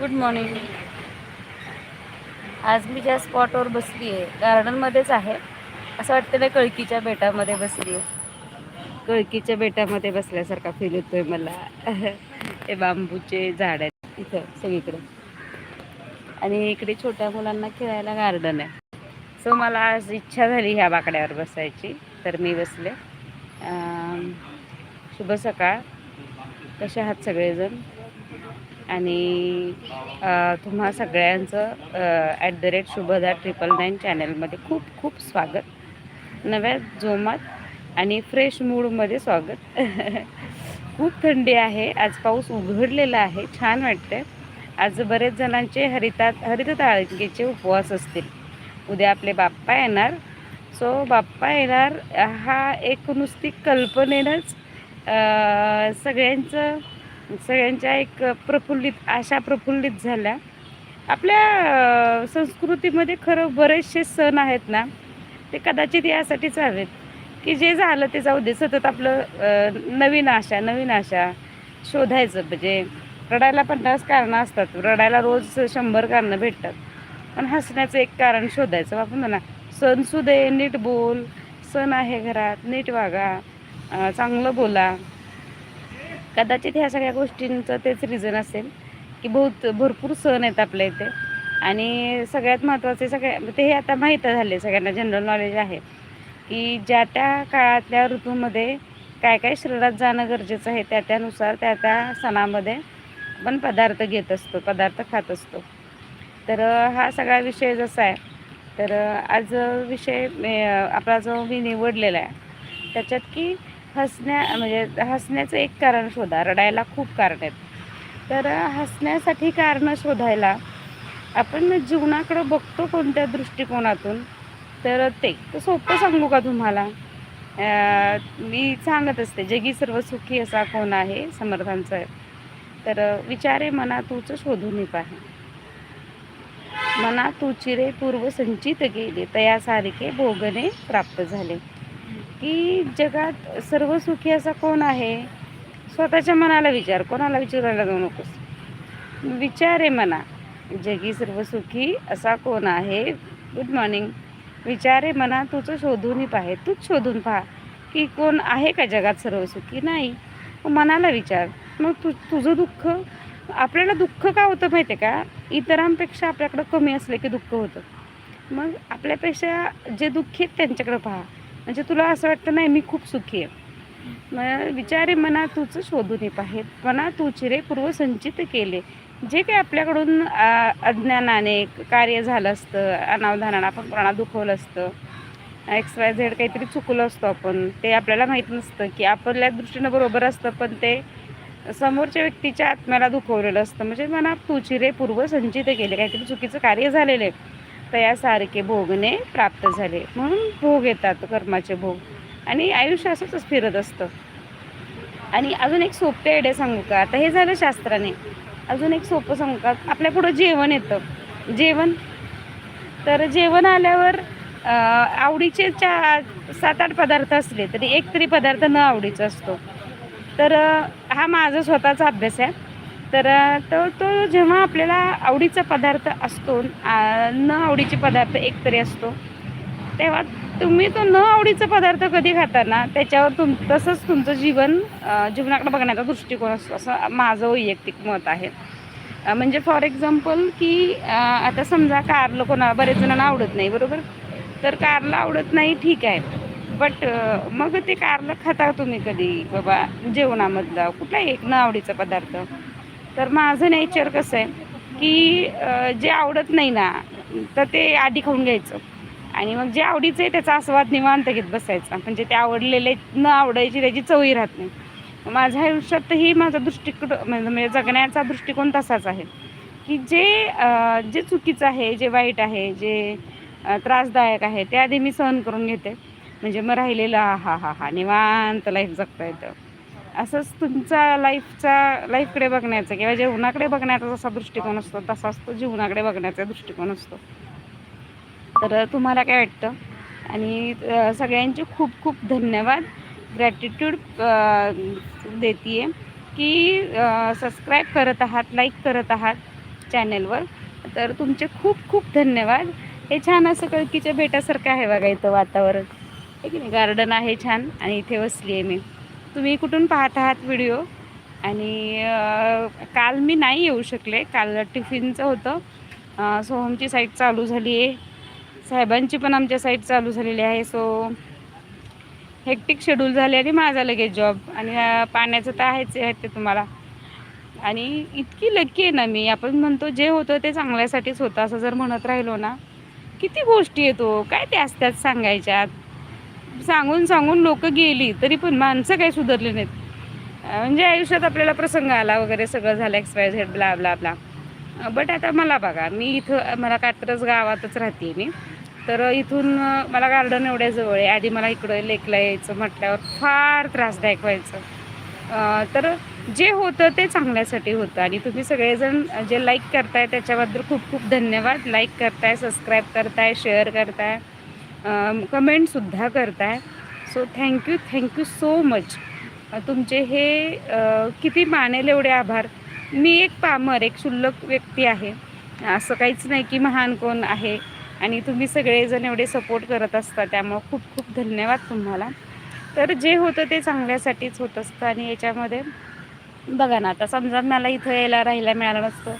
Good morning आज मी ज्या स्पॉटवर बसली आहे गार्डनमध्येच आहे. असं वाटतं ना कळकीच्या बेटामध्ये बसली आहे कळकीच्या बेटामध्ये बसल्यासारखा फील होतोय मला. हे बांबूचे झाड आहेत इथं सगळीकडे. आणि इकडे छोट्या मुलांना खेळायला गार्डन आहे. सो मला आज इच्छा झाली ह्या बाकड्यावर बसायची. तर मी बसले. शुभ सकाळ. कसे आहात सगळेजण? आणि तुम्हा सगळ्यांचं at the rate Shubhada triple nine चॅनलमध्ये खूप खूप स्वागत. नव्या जोमात आणि फ्रेश मूडमध्ये स्वागत. खूप थंडी आहे आज पाऊस उघडलेला आहे छान वाटते आज बरेच जणांचे हरिता हरित ताळिकेचे उपवास असतील. उद्या आपले बाप्पा येणार. सो बाप्पा येणार हा एक नुसती कल्पनेनंच सगळ्यांचं सगळ्यांच्या एक प्रफुल्लित आशा प्रफुल्लित झाल्या. आपल्या संस्कृतीमध्ये खरं बरेचसे सण आहेत ना ते कदाचित यासाठीच हवेत. की जे झालं ते जाऊ दे सतत आपलं नवीन आशा नवीन आशा शोधायचं. म्हणजे रडायला पन्नास कारणं असतात. रडायला रोज शंभर कारणं भेटतात. पण हसण्याचं एक कारण शोधायचं. आपण ना सण सुदे नीट बोल. सण आहे घरात नीट वागा. चांगलं बोला. कदाचित ह्या सगळ्या गोष्टींचं तेच रिझन असेल की बहुत भरपूर सण आहेत आपल्या इथे. आणि सगळ्यात महत्त्वाचे सगळ्या ते हे आता माहीत झाले सगळ्यांना जनरल नॉलेज आहे. की ज्या त्या काळातल्या ऋतूमध्ये काय काय शरीरात जाणं गरजेचं आहे त्या त्यानुसार त्या त्या सणामध्ये आपण पदार्थ घेत असतो पदार्थ खात असतो. तर हा सगळा विषय जसा आहे तर आज विषय आपला जो मी निवडलेला आहे त्याच्यात की हसण्या म्हणजे हसण्याचं एक कारण शोधा. रडायला खूप कारण आहेत. तर हसण्यासाठी कारणं शोधायला आपण जीवनाकडं बघतो कोणत्या दृष्टिकोनातून तर ते. तर सोपं सांगू का तुम्हाला? मी सांगत असते जगी सर्व सुखी असा कोण आहे? समर्थांचं आहे. तर विचारे मना तूच शोधून पाहे. मना तुची रे पूर्व संचित गेले तयासारखे भोगणे प्राप्त झाले. की जगात सर्व सुखी असा कोण आहे? स्वतःच्या मनाला विचार. कोणाला विचारायला जाऊ नकोस. विचार आहे मना. जगी सर्व सुखी असा कोण आहे? गुड मॉर्निंग विचार आहे मना. तुझं शोधूनही पाहे. तूच शोधून पहा की कोण आहे का जगात सर्व सुखी? नाही. मनाला विचार. मग तु तुझं दुःख आपल्याला दुःख का होतं माहिती आहे का? इतरांपेक्षा आपल्याकडं कमी असले की दुःख होतं. मग आपल्यापेक्षा जे दुःखी आहेत त्यांच्याकडे पहा. म्हणजे तुला असं वाटतं नाही मी खूप सुखी आहे. मग विचारे मना तुझं शोधून पाहेत मना तुची रे पूर्वसंचित केले. जे काही आपल्याकडून अज्ञानाने कार्य झालं असतं अनावधानानं आपण कोणाला दुखवलं असतं एक्स वाय झेड काहीतरी चुकलं असतो आपण ते आपल्याला माहीत नसतं की आपल्या दृष्टीनं बरोबर असतं पण ते समोरच्या व्यक्तीच्या आत्म्याला दुखवलेलं असतं. म्हणजे मना तुची रे पूर्वसंचित केले काहीतरी चुकीचं कार्य झालेलं आहे. तयासारखे भोगणे प्राप्त झाले. म्हणून भोग येतात कर्माचे भोग. आणि आयुष्य असंच फिरत असतं. आणि अजून एक सोपे आयडिया सांगू का? आता हे झालं शास्त्राने. अजून एक सोपं सांगू का? आपल्या पुढं जेवण येतं. जेवण? तर जेवण आल्यावर आवडीचे चा सात आठ पदार्थ असले तरी एक तरी पदार्थ न आवडीचा असतो. तर हा माझा स्वतःचा अभ्यास आहे. तर तो तो जेव्हा आपल्याला आवडीचा पदार्थ असतो न आवडीचे पदार्थ एक तरी असतो तेव्हा तुम्ही तो न आवडीचा पदार्थ कधी खाता ना त्याच्यावर तुम तसंच तुमचं जीवन जीवनाकडे बघण्याचा दृष्टिकोन असतो असं माझं वैयक्तिक मत आहे. म्हणजे फॉर एक्झाम्पल की आता समजा कारलं कोणा बरेच जणांना आवडत नाही बरोबर? तर कारलं आवडत नाही ठीक आहे. बट मग ते कारलं खाता तुम्ही कधी? बाबा जेवणामधला कुठलाही एक न आवडीचा पदार्थ? तर माझं नेचर कसं आहे की जे आवडत नाही ना तर ते आधी खाऊन घ्यायचं. आणि मग जे आवडीचं आहे त्याचा आस्वाद निवांत घेत बसायचा. म्हणजे ते आवडलेले न आवडायची त्याची चवही राहत नाही. माझ्या आयुष्यातही माझा दृष्टिकोन म्हणजे, म्हणजे जगण्याचा दृष्टिकोन तसाच आहे. की जे जे चुकीचं आहे जे वाईट आहे जे त्रासदायक आहे ते आधी मी सहन करून घेते. म्हणजे मग राहिलेलं हा हा हा निवांत लाईफ जगता येतं. असंच तुमचा लाईफचा लाईफकडे बघण्याचा किंवा जेवणाकडे बघण्याचा जसा दृष्टिकोन असतो तसाच तो जीवनाकडे बघण्याचा दृष्टिकोन असतो. तर तुम्हाला काय वाटतं? आणि सगळ्यांचे खूप खूप धन्यवाद. ग्रॅटिट्यूड देते की सबस्क्राईब करत आहात लाईक करत आहात चॅनेलवर तर तुमचे खूप खूप धन्यवाद. हे छान असं कळकीच्या भेटासारखं आहे बघा इथं वातावरण. आहे की नाही? गार्डन आहे छान आणि इथे बसली आहे मी. तुम्ही कुठून पाहत आहात व्हिडिओ? आणि काल मी नाही येऊ शकले. काल टिफिनचं होतं. सोहमची साईट चालू झाली आहे. साहेबांची पण आमच्या साईट चालू झालेली आहे. सो हेक्टिक शेड्यूल झाले आणि माझा लगेच जॉब आणि पाण्याचं तर आहेच आहे ते तुम्हाला. आणि इतकी लकी आहे ना मी. आपण म्हणतो जे होतं ते चांगल्यासाठीच होतं. असं जर म्हणत राहिलो ना किती गोष्टी येतो हो. काय त्या असतात सांगायच्यात? सांगून सांगून लोक गेली तरी पण माणसं काही सुधारली नाहीत. म्हणजे आयुष्यात आपल्याला प्रसंग आला वगैरे सगळं झालं expired blah blah blah but आता मला बघा मी इथं मला कात्रज गावातच राहते मी. तर इथून मला गार्डन एवढ्या जवळ आहे. आधी मला इकडं लेकला यायचं म्हटल्यावर फार त्रासदायक व्हायचं. तर जे होतं ते चांगल्यासाठी होतं. आणि तुम्ही सगळेजण जे लाईक करताय त्याच्याबद्दल खूप खूप धन्यवाद. लाईक करताय सबस्क्राईब करताय शेअर करताय. कमेंटसुद्धा करताय. So thank you thank you so much तुमचे हे किती मानेल एवढे आभार? मी एक पामर एक क्षुल्लक व्यक्ती आहे. असं काहीच नाही की महान कोण आहे. आणि तुम्ही सगळेजण एवढे सपोर्ट करत असता त्यामुळं खूप खूप धन्यवाद तुम्हाला. तर जे होतं ते चांगल्यासाठीच होत असतं आणि याच्यामध्ये बघा ना आता समजा मला इथं यायला राहायला मिळालं नसतं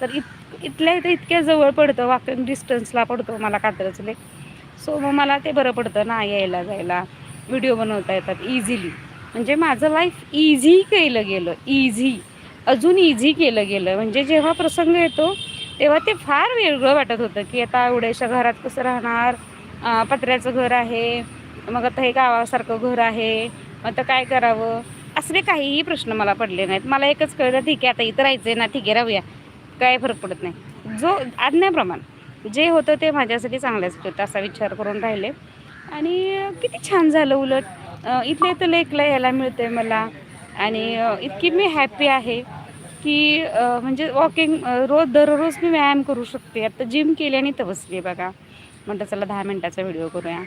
तर इत इथल्या इथं इतक्या जवळ पडतं वॉकिंग डिस्टन्सला पडतो मला कात्रजले. सो मग मला ते बरं पडतं ना यायला जायला. व्हिडिओ बनवता येतात इझिली म्हणजे माझं लाईफ इझी केलं गेलं इझी अजून इझी केलं गेलं. म्हणजे जेव्हा प्रसंग येतो तेव्हा ते फार वेगळं वाटत होतं की आता एवढ्याशा घरात कसं राहणार? पत्र्याचं घर आहे मग आता हे गावासारखं घर आहे मग आता काय करावं? असले काहीही प्रश्न मला पडले नाहीत. मला एकच कळलं ठीक आहे आता इथं राहायचं आहे ना ठीक आहे राहूया. काय फरक पडत नाही. जो आज्ञाप्रमाण. जे होतं ते माझ्यासाठी चांगलंच होतं असा विचार करून राहिले. आणि किती छान झालं उलट. इथले इथल्या इथं लेकला यायला मिळते मला. आणि इतकी मी हॅपी आहे की म्हणजे वॉकिंग रोज दररोज मी व्यायाम करू शकते. आता जिम केली आणि इथं बसली आहे बघा. म्हणतं चला दहा मिनटाचा व्हिडिओ करूया.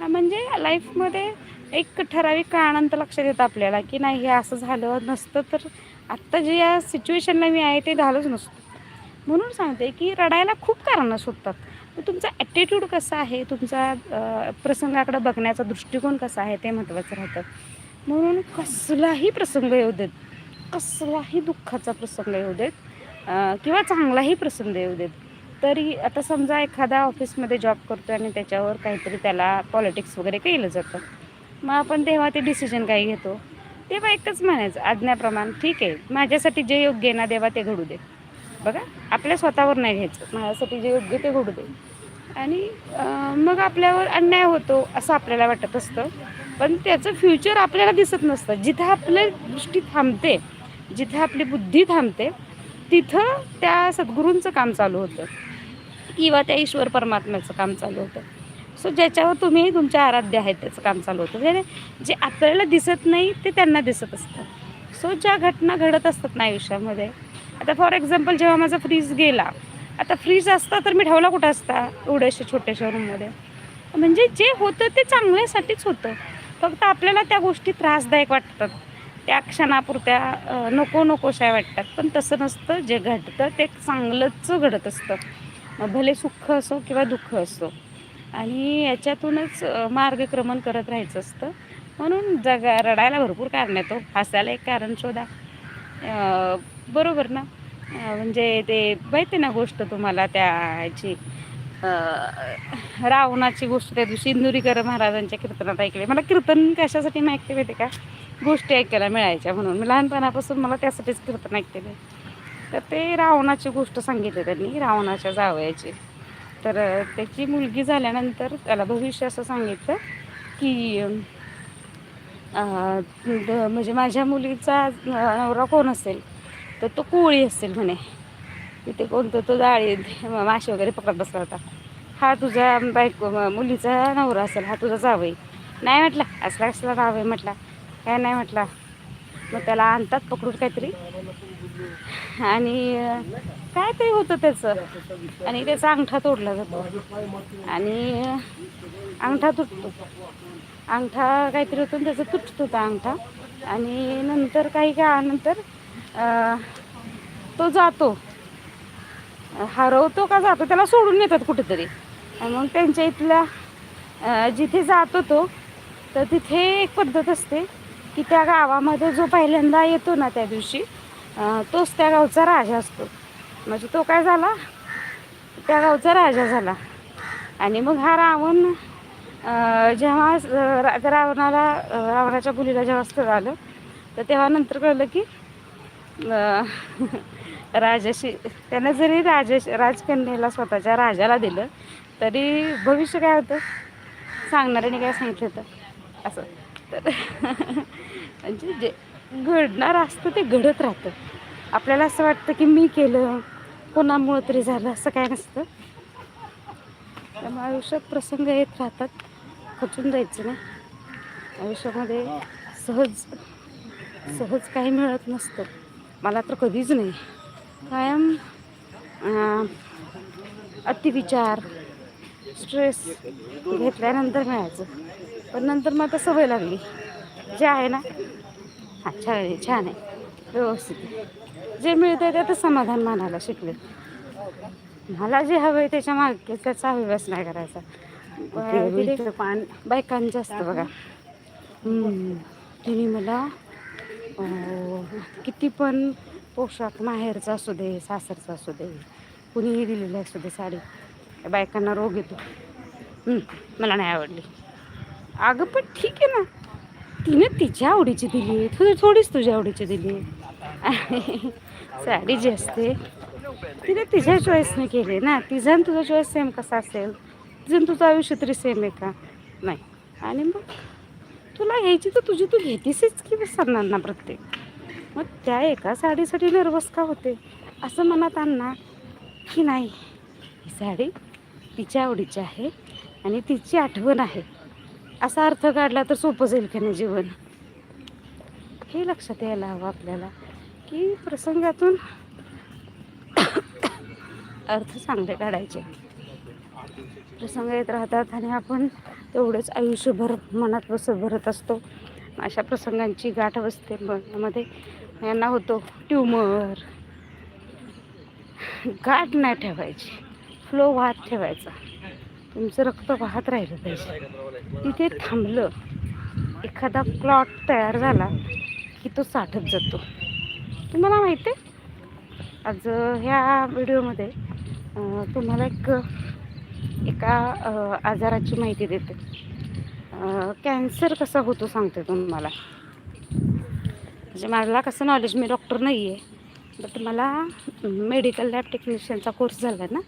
म्हणजे लाईफमध्ये एक ठराविक काळानंतर लक्षात येतं आपल्याला की नाही हे असं झालं नसतं तर आत्ता जे या सिच्युएशनला मी आहे ते झालंच नसतं. म्हणून सांगते की रडायला खूप कारणं सुटतात. तर तुमचा ॲटिट्यूड कसा आहे? तुमचा प्रसंगाकडे बघण्याचा दृष्टिकोन कसा आहे? ते महत्त्वाचं राहतं. म्हणून कसलाही प्रसंग येऊ देत कसलाही दुःखाचा प्रसंग येऊ देत किंवा चांगलाही प्रसंग येऊ देत तरी आता समजा एखादा ऑफिसमध्ये जॉब करतो आणि त्याच्यावर काहीतरी त्याला पॉलिटिक्स वगैरे केलं जातं. मग आपण तेव्हा ते डिसिजन काय घेतो? तेव्हा एकच म्हणायचं आज्ञाप्रमाण ठीक आहे माझ्यासाठी जे योग्य आहे ना देवा ते घडू दे. बघा आपल्या स्वतःवर नाही घ्यायचं. माझ्यासाठी जे योग्य ते घडू दे. आणि मग आपल्यावर अन्याय होतो असं आपल्याला वाटत असतं. पण त्याचं फ्युचर आपल्याला दिसत नसतं. जिथं आपल्या दृष्टी थांबते जिथं आपली बुद्धी थांबते तिथं त्या सद्गुरूंचं काम चालू होतं. किंवा त्या ईश्वर परमात्म्याचं काम चालू होतं. सो ज्याच्यावर तुम्ही तुमच्या आराध्य आहेत त्याचं काम चालू होतं. म्हणजे जे आपल्याला दिसत नाही ते त्यांना दिसत असतं. सो ज्या घटना घडत असतात ना आयुष्यामध्ये आता फॉर एक्झाम्पल जेव्हा माझा फ्रीज गेला आता फ्रीज असता तर मी ठेवला कुठं असता? एवढ्याशा छोट्याशा रूममध्ये म्हणजे जे होतं ते चांगल्यासाठीच होतं. फक्त आपल्याला त्या गोष्टी त्रासदायक वाटतात. त्या क्षणापुरत्या नको नकोशा वाटतात. पण तसं नसतं. जे घडतं ते चांगलंच घडत असतं. मग भले सुख असो किंवा दुःख असो. आणि याच्यातूनच मार्गक्रमण करत राहायचं असतं. म्हणून जगा रडायला भरपूर कारण येतो हसायला एक कारण शोधा. बरोबर ना? म्हणजे ते माहिती ना गोष्ट तुम्हाला त्या ह्याची? रावणाची गोष्ट त्या दिवशी इंदुरीकर महाराजांच्या कीर्तनात ऐकले. मला कीर्तन कशासाठी मी ऐकते माहिती का? गोष्टी ऐकायला मिळायच्या म्हणून. मी लहानपणापासून मला त्यासाठीच कीर्तन ऐकलेले तर ते रावणाची गोष्ट सांगितली त्यांनी रावणाच्या जावयाची. तर त्याची मुलगी झाल्यानंतर त्याला भविष्य असं सांगितलं की म्हणजे माझ्या मुलीचा नवरा कोण असेल तर तो कोळी असेल म्हणे. तिथे कोणतं तो जाळी मासे वगैरे पकडत बसला होता. हा तुझा बायको मुलीचा नवरा असेल हा तुझा जावई नाही म्हटला असला कसला नाव आहे म्हटला. काय नाही म्हटला. मग त्याला आणतात पकडून काहीतरी. आणि काय तरी होतं त्याचं. आणि त्याचा अंगठा तोडला जातो. आणि अंगठा तुटतो. अंगठा काहीतरी होतो त्याचं त्याचा होता अंगठा. आणि नंतर काही काळानंतर तो जातो. हरवतो का जातो त्याला सोडून येतात कुठेतरी. मग त्यांच्या इथल्या जिथे जातो तो तर तिथे एक पद्धत असते की त्या गावामध्ये जो पहिल्यांदा येतो ना त्या दिवशी तोच त्या गावचा राजा असतो. म्हणजे तो काय झाला? त्या गावचा राजा झाला. आणि मग हा रावण जेव्हा राजा रावणाला रावणाच्या मुलीला जेव्हा स्थळ आलं तर तेव्हा नंतर कळलं की राजाशी त्यानं जरी राजेश राजकन्याला स्वतःच्या राजाला दिलं तरी भविष्य काय होतं? सांगणाऱ्याने काय सांगितलं होतं? असं. तर म्हणजे जे घडणार असतं ते घडत राहतं. आपल्याला असं वाटतं की मी केलं कोणामुळं तरी झालं असं काय नसतं. त्यामुळे आयुष्यात प्रसंग येत राहतात. खचून जायचं ना. आयुष्यामध्ये सहज सहज काही मिळत नसतं. मला तर कधीच नाही. कायम अतिविचार स्ट्रेस घेतल्यानंतर मिळायचं. पण नंतर मग आता सवय लागली. जे आहे ना अच्छा आहे छान आहे. व्यवस्थित जे मिळतं त्याचं समाधान मानायला शिकले. मला जे हवं आहे त्याच्यामागे त्याचा अभ्यास नाही करायचा. पान. बायकांचं असतं बघा. हम्म. तिने मला किती पण पोशाख माहेरचा असू दे सासरचा असू दे कुणीही दिलेली असू दे साडी बायकांना रोग येतो. मला नाही आवडली. अगं पण ठीक आहे ना. तिने तिच्या आवडीची दिली तुझी थोडीच तुझ्या आवडीची दिली साडी जी असते तिने तिच्या चॉईसने केली ना. तिचा आणि तुझा चॉईस सेम कसा असेल? जंतूचं तुझं आयुष्य तरी सेम आहे का? नाही. आणि मग तुला घ्यायची तर तुझी तू घेतीसच की विसरणार प्रत्येक. मग त्या एका साडीसाठी नर्वस का होते? असं मनात आणणार की नाही ही साडी तिच्या आवडीची आहे आणि तिची आठवण आहे. असा अर्थ काढला तर सोपं जाईल की नाही जीवन? हे लक्षात यायला हवं आपल्याला की प्रसंगातून अर्थ चांगले काढायचे. प्रसंग येत राहतात आणि आपण तेवढंच आयुष्यभर मनात बसत भरत असतो. अशा प्रसंगांची गाठ बसते मध्ये यांना होतो ट्युमर. गाठ नाही ठेवायची. फ्लो वाहत ठेवायचा. तुमचं रक्त वाहत राहिलं पाहिजे. तिथे थांबलं. एखादा क्लॉट तयार झाला की तो साठत जातो. तुम्हाला माहिती आहे? आज ह्या व्हिडिओमध्ये तुम्हाला एक एका आजाराची माहिती देते. कॅन्सर कसा होतो सांगते तुम्हाला. म्हणजे मला कसं नॉलेज मी डॉक्टर नाही आहे बट मला मेडिकल लॅब टेक्निशियनचा कोर्स झाला आहे ना.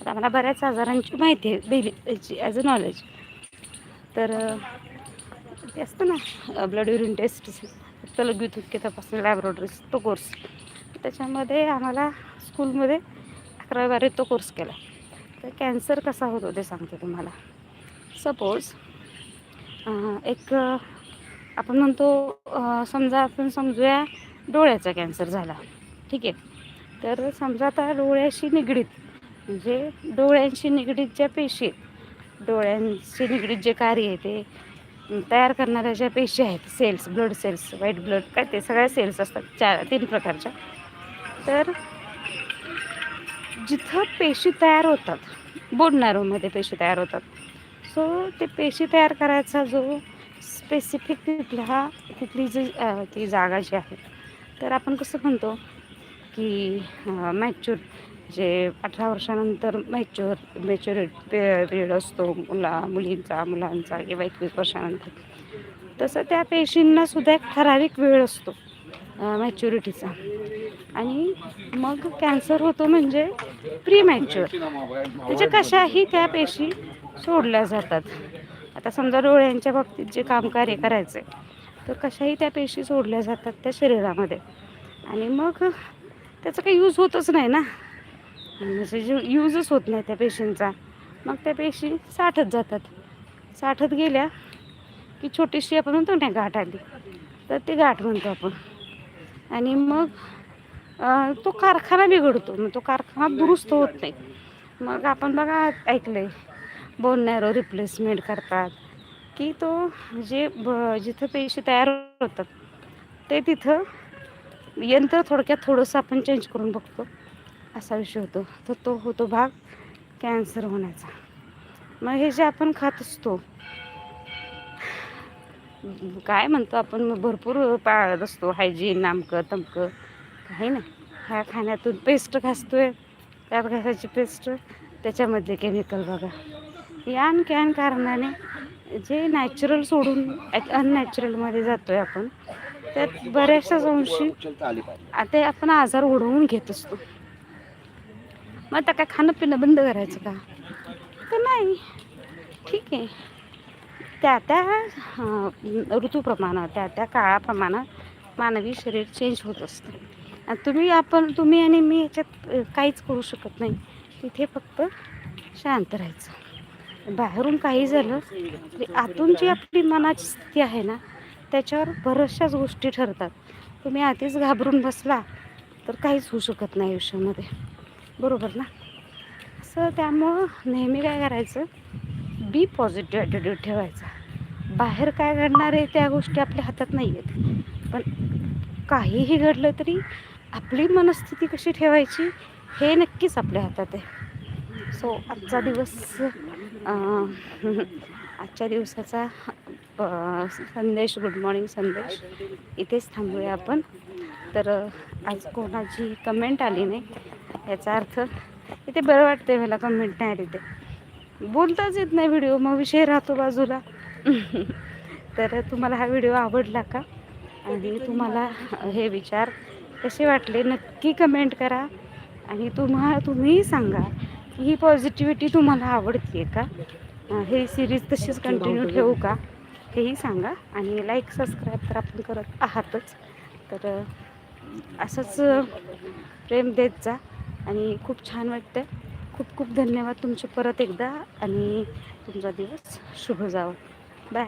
तर मला बऱ्याच आजारांची माहिती आहे. बेबीची ॲज अ नॉलेज तर ते असतं ना ब्लड युरिन टेस्ट फक्त लघवीत तपासणी लॅबोरेटरीज तो कोर्स त्याच्यामध्ये आम्हाला स्कूलमध्ये अकरावी बारावीत तो कोर्स केला. तर कॅन्सर कसा होतो ते सांगते तुम्हाला. सपोज एक आपण म्हणतो समजा आपण समजूया डोळ्याचा कॅन्सर झाला. ठीक आहे? तर समजा आता डोळ्याशी निगडीत म्हणजे डोळ्यांशी निगडीत ज्या पेशी आहेत डोळ्यांशी निगडीत जे कार्य आहे ते तयार करणाऱ्या ज्या पेशी आहेत cells blood cells white blood काय ते सगळ्या सेल्स असतात चार तीन प्रकारच्या. तर जिथं पेशी तयार होतात बोन नॅरोमध्ये पेशी तयार होतात. सो ते पेशी तयार करायचा जो स्पेसिफिक तिथला तिथली जी ती जागा जी आहे तर आपण कसं म्हणतो की मॅच्युर जे अठरा वर्षानंतर मॅच्युअर मॅच्युरिट पिरियड असतो मुला मुलींचा मुलांचा किंवा एकवीस वर्षानंतर. तसं त्या पेशींना सुद्धा एक ठराविक वेळ असतो मॅच्युरिटीचा आणि मग कॅन्सर होतो म्हणजे प्रीमॅच्युअर म्हणजे त्याच्या कशाही त्या पेशी सोडल्या जातात. आता समजा डोळ्यांच्या बाबतीत जे काम कार्य करायचे तर कशाही त्या पेशी सोडल्या जातात त्या शरीरामध्ये. आणि मग त्याचा काही यूज होतच नाही ना. म्हणजे जे यूजच होत नाही त्या पेशींचा. मग त्या पेशी साठत जातात. साठत गेल्या की छोटीशी आपण म्हणतो ना गाठ आली. तर ती गाठ म्हणतो आपण. आणि मग तो कारखाना बिघडतो. मग तो कारखाना दुरुस्त होत नाही. मग आपण बघा ऐकलं आहे बोन नॅरो रिप्लेसमेंट करतात. की तो जे ब जिथं पेशी तयार होतात ते तिथं यंत्र थोडक्यात थोडंसं आपण चेंज करून बघतो. असा विषय होतो. तर तो होतो भाग कॅन्सर होण्याचा. मग हे जे आपण खात असतो काय म्हणतो आपण भरपूर पाळत असतो. हायजीन नामकं तमकं. आहे ना? ह्या खाण्यातून पेस्ट घासतो त्या कापघासाची पेस्ट त्याच्यामधले केमिकल बघा. यान कॅन कारणाने जे नॅचरल सोडून अननॅचरलमध्ये जातो आहे आपण त्यात बऱ्याचशाच अंशी आता आपण आजार ओढवून घेत असतो. मग आता काय खाणं पिणं बंद करायचं का? तर नाही. ठीक आहे. त्या त्या ऋतूप्रमाणं ऋतूप्रमाणे त्या त्या काळाप्रमाणे मानवी शरीर चेंज होत असतं. आणि तुम्ही आपण तुम्ही आणि मी याच्यात काहीच करू शकत नाही. तिथे फक्त शांत राहायचं. बाहेरून काही झालं तरी आतून जी आपली मनाची स्थिती आहे ना त्याच्यावर बऱ्याचशाच गोष्टी ठरतात. तुम्ही आधीच घाबरून बसला तर काहीच होऊ शकत नाही आयुष्यामध्ये. बरोबर ना? असं त्यामुळं नेहमी काय करायचं? बी पॉझिटिव्ह ॲटिट्यूड ठेवायचा. बाहेर काय घडणार आहे त्या गोष्टी आपल्या हातात नाही आहेत पण काहीही घडलं तरी आपली मनस्थिती कशी ठेवायची हे नक्कीच आपल्या हातात आहे. सो आजचा दिवस आजच्या दिवसाचा संदेश गुड मॉर्निंग संदेश. इथेच थांबूया आपण. तर आज कोणाची कमेंट आली नाही याचा अर्थ इथे बरं वाटते मला कमेंट नाही आली ते. बोलताच येत नाही व्हिडिओ मग विषय राहतो बाजूला. तर तुम्हाला हा व्हिडिओ आवडला का? आणि तुम्हाला हे विचार कसे वाटले? नक्की कमेंट करा आणि तुम्हा तुम्हीही सांगा की ही पॉझिटिव्हिटी तुम्हाला आवडते का? हे सिरीज तशीच कंटिन्यू ठेवू का? हेही सांगा आणि लाईक सबस्क्राईब तर आपण करत आहातच. तर असंच प्रेम देत जा आणि खूप छान वाटतं खूप खूप धन्यवाद तुमचे परत एकदा आणि तुमचा दिवस शुभ जावं. बाय